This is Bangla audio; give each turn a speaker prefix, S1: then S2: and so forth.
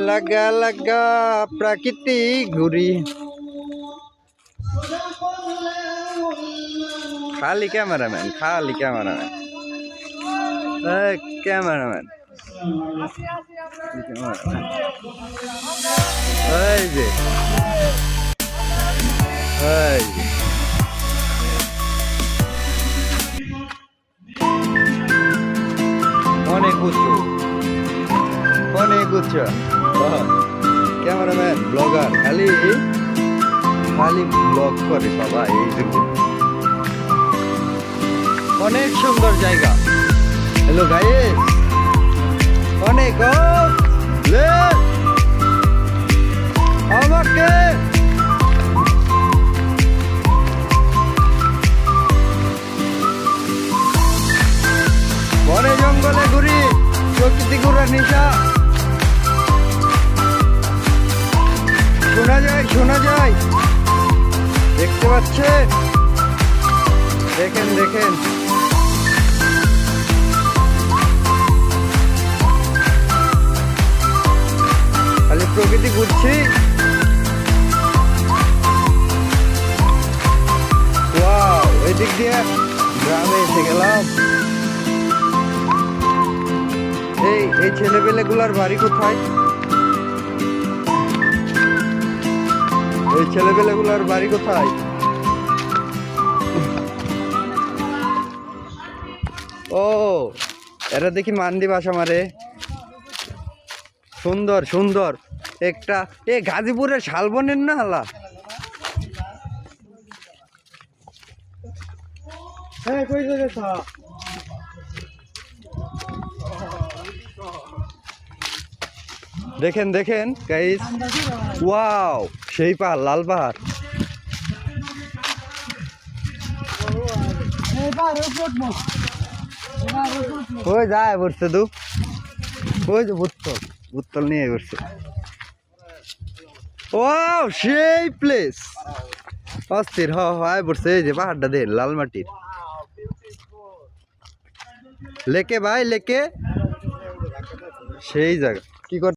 S1: লাগা লাগা প্রাকৃতি ঘুরি। খালি ক্যামেরাম্যান খালি ক্যামেরাম্যান। ক্যামেরাম্যান। এই যে। এই অনেক উঁচু অনেক উঁচু ক্যামেরাম্যান, ব্লগার, খালি খালি ব্লগ করে বাবা এই জন্য অনেক সুন্দর জায়গা। Hello guys. অনেক জঙ্গলে ঘুরি, প্রকৃতি ঘুরার নিশা। শোনা যায় শোনা যায়। দেখতে পাচ্ছে? দেখেন দেখেন। খালি প্রকৃতি ঘুরছি। ওয়াও, ওই দিক দিয়ে গ্রামে এসে গেলাম। এই এই ছেলেপেলেগুলার বাড়ি কোথায়? এই ছেলেপেলেগুলার বাড়ি কোথায়? ও এরা দেখি মান্দি বাসা মারে। সুন্দর সুন্দর। একটা, এ গাজীপুরের শালবনের না হালা
S2: হ্যাঁ কই
S1: দেখেন দেখেন গাইস ওয়াও সেই পাহাড়, লাল পাহাড়। ওই যায় বসছে দু? ওই যে বুত্তল বুত্তল নিয়ে বসছে ওয়াও সেই প্লেস অস্থির, হ হয় বসছে এই যে পাহাড়টা দেন, লাল মাটির। লেকে ভাই, লেকে? সেই জায়গা। কি কর